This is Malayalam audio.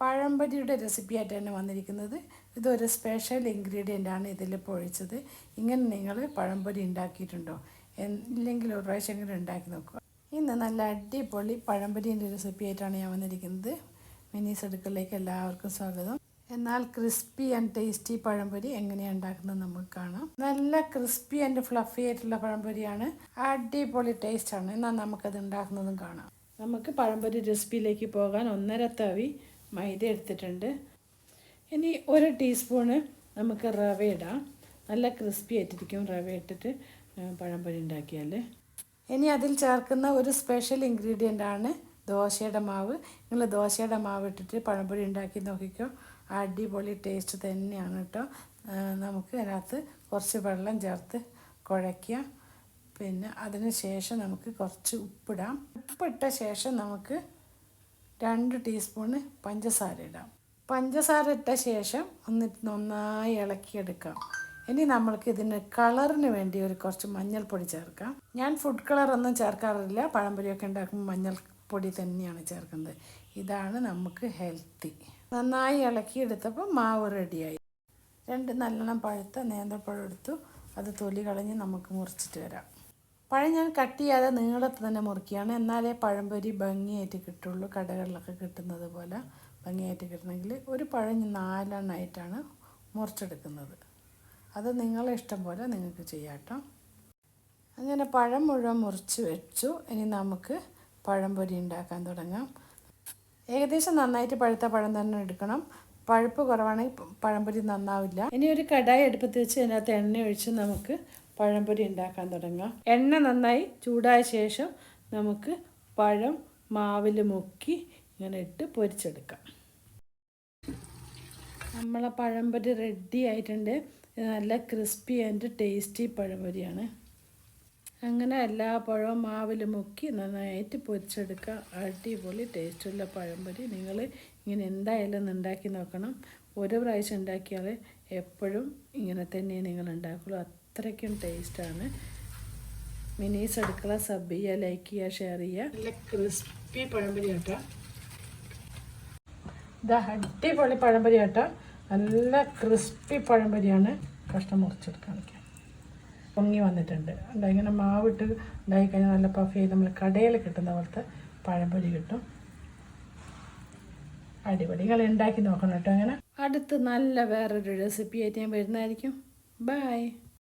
പഴംപൊരിയുടെ റെസിപ്പി ആയിട്ടാണ് വന്നിരിക്കുന്നത്. ഇതൊരു സ്പെഷ്യൽ ഇൻഗ്രീഡിയന്റ് ആണ് ഇതിൽ പൊഴിച്ചത്. ഇങ്ങനെ നിങ്ങൾ പഴംപൊരി ഉണ്ടാക്കിയിട്ടുണ്ടോ? ഇല്ലെങ്കിൽ ഒരു പ്രാവശ്യമെങ്കിലും ഉണ്ടാക്കി നോക്കുക. ഇന്ന് നല്ല അടിപൊളി പഴംപൊരിന്റെ റെസിപ്പി ആയിട്ടാണ് ഞാൻ വന്നിരിക്കുന്നത്. മിനിസ് അടുക്കളയിലേക്ക് എല്ലാവർക്കും സ്വാഗതം. എന്നാൽ ക്രിസ്പി ആൻഡ് ടേസ്റ്റി പഴംപൊരി എങ്ങനെയാണ് ഉണ്ടാക്കുന്നത് നമുക്ക് കാണാം. നല്ല ക്രിസ്പി ആൻഡ് ഫ്ലഫി ആയിട്ടുള്ള പഴംപൊരിയാണ്. അടിപൊളി ടേസ്റ്റാണ് എന്നാൽ നമുക്കത് ഉണ്ടാക്കുന്നതും കാണാം. നമുക്ക് പഴംപൊരി റെസിപ്പിയിലേക്ക് പോകാൻ ഒന്നര തവി മൈദ എടുത്തിട്ടുണ്ട്. ഇനി ഒരു ടീസ്പൂണ് നമുക്ക് റവ ഇടാം. നല്ല ക്രിസ്പി ആയിട്ടിരിക്കും റവ ഇട്ടിട്ട് പഴംപൊരി ഉണ്ടാക്കിയാൽ ഇനി അതിൽ ചേർക്കുന്ന ഒരു സ്പെഷ്യൽ ഇൻഗ്രീഡിയന്റ് ആണ് ദോശയുടെ മാവ്. നിങ്ങൾ ദോശയുടെ മാവ് ഇട്ടിട്ട് പഴംപൊരി ഉണ്ടാക്കി നോക്കിക്കോ. അടിപൊളി ടേസ്റ്റ് തന്നെയാണ് കേട്ടോ നമുക്ക് അതിനകത്ത് കുറച്ച് വെള്ളം ചേർത്ത് കുഴയ്ക്കുക പിന്നെ അതിന് ശേഷം നമുക്ക് കുറച്ച് ഉപ്പിടാം. ഉപ്പിട്ട ശേഷം നമുക്ക് രണ്ട് ടീസ്പൂണ് പഞ്ചസാര ഇടാം. പഞ്ചസാര ഇട്ട ശേഷം എന്നിട്ട് നന്നായി ഇളക്കിയെടുക്കാം. ഇനി നമ്മൾക്ക് ഇതിന് കളറിന് വേണ്ടി ഒരു കുറച്ച് മഞ്ഞൾപ്പൊടി ചേർക്കാം. ഞാൻ ഫുഡ് കളർ ഒന്നും ചേർക്കാറില്ല. പഴംപൊരിയൊക്കെ ഉണ്ടാക്കുമ്പോൾ മഞ്ഞൾപ്പൊടി തന്നെയാണ് ചേർക്കുന്നത്. ഇതാണ് നമുക്ക് ഹെൽത്തി നന്നായി ഇളക്കിയെടുത്തപ്പോൾ മാവ് റെഡിയായി രണ്ട് നല്ലോണം പഴുത്ത നേന്ത്രപ്പഴം എടുത്തു. അത് തൊലി കളഞ്ഞ് നമുക്ക് മുറിച്ചിട്ട് വരാം. പഴം ഞാൻ കട്ട് ചെയ്യാതെ നീളത്തിൽ തന്നെ മുറിക്കുകയാണ്. എന്നാലേ പഴംപൊരി ഭംഗിയായിട്ട് കിട്ടുള്ളൂ. കടകളിലൊക്കെ കിട്ടുന്നത് പോലെ ഭംഗിയായിട്ട് കിട്ടണമെങ്കിൽ ഒരു പഴം നാലെണ്ണമായിട്ടാണ് മുറിച്ചെടുക്കുന്നത്. അത് നിങ്ങളെ ഇഷ്ടം പോലെ നിങ്ങൾക്ക് ചെയ്യാട്ടോ അങ്ങനെ പഴം മുഴുവൻ മുറിച്ച് വെച്ചു. ഇനി നമുക്ക് പഴംപൊരി ഉണ്ടാക്കാൻ തുടങ്ങാം. ഏകദേശം നന്നായിട്ട് പഴുത്ത പഴം തന്നെ എടുക്കണം. പഴുപ്പ് കുറവാണെങ്കിൽ പഴംപൊരി നന്നാവില്ല. ഇനി ഒരു കടായി അടുപ്പത്ത് വെച്ച് അതിനകത്ത് എണ്ണ ഒഴിച്ച് നമുക്ക് പഴംപൊരി ഉണ്ടാക്കാൻ തുടങ്ങാം. എണ്ണ നന്നായി ചൂടായ ശേഷം നമുക്ക് പഴം മാവിൽ മുക്കി ഇങ്ങനെ ഇട്ട് പൊരിച്ചെടുക്കാം. നമ്മളെ പഴംപൊരി റെഡി ആയിട്ടുണ്ട്. നല്ല ക്രിസ്പി ആൻഡ് ടേസ്റ്റി പഴംപൊരിയാണ്. അങ്ങനെ എല്ലാ പഴവും മാവിൽ മുക്കി നന്നായിട്ട് പൊരിച്ചെടുക്കുക. അടിപൊളി ടേസ്റ്റുള്ള പഴംപൊരി നിങ്ങൾ ഇങ്ങനെ എന്തായാലും ഉണ്ടാക്കി നോക്കണം. ഒരു പ്രാവശ്യം ഉണ്ടാക്കിയാൽ എപ്പോഴും ഇങ്ങനെ തന്നെ നിങ്ങൾ ഉണ്ടാക്കുള്ളൂ. അത്രയ്ക്കും ടേസ്റ്റാണ്. മിനീസ് അടുക്കള സബ് ചെയ്യുക ലൈക്ക് ചെയ്യുക ഷെയർ ചെയ്യുക. നല്ല ക്രിസ്പി പഴംപൊരി കേട്ടോ. ഇതാ അടിപൊളി പഴംപൊരി കേട്ടോ. നല്ല ക്രിസ്പി പഴംപൊരിയാണ് കഷ്ണം മുറിച്ചെടുക്കാൻ നിൽക്കാം. പൊങ്ങി വന്നിട്ടുണ്ട്. ഇങ്ങനെ മാവിട്ട് ഉണ്ടായി കഴിഞ്ഞാൽ നല്ല പഫ് ചെയ്ത് നമ്മൾ കടയിൽ കിട്ടുന്ന പോലത്തെ പഴംപൊരി കിട്ടും. അടിപൊളി നിങ്ങൾ ഉണ്ടാക്കി നോക്കണം കേട്ടോ അങ്ങനെ. അടുത്ത് നല്ല വേറൊരു റെസിപ്പി ആയിട്ട് ഞാൻ വരുന്നതായിരിക്കും. ബൈ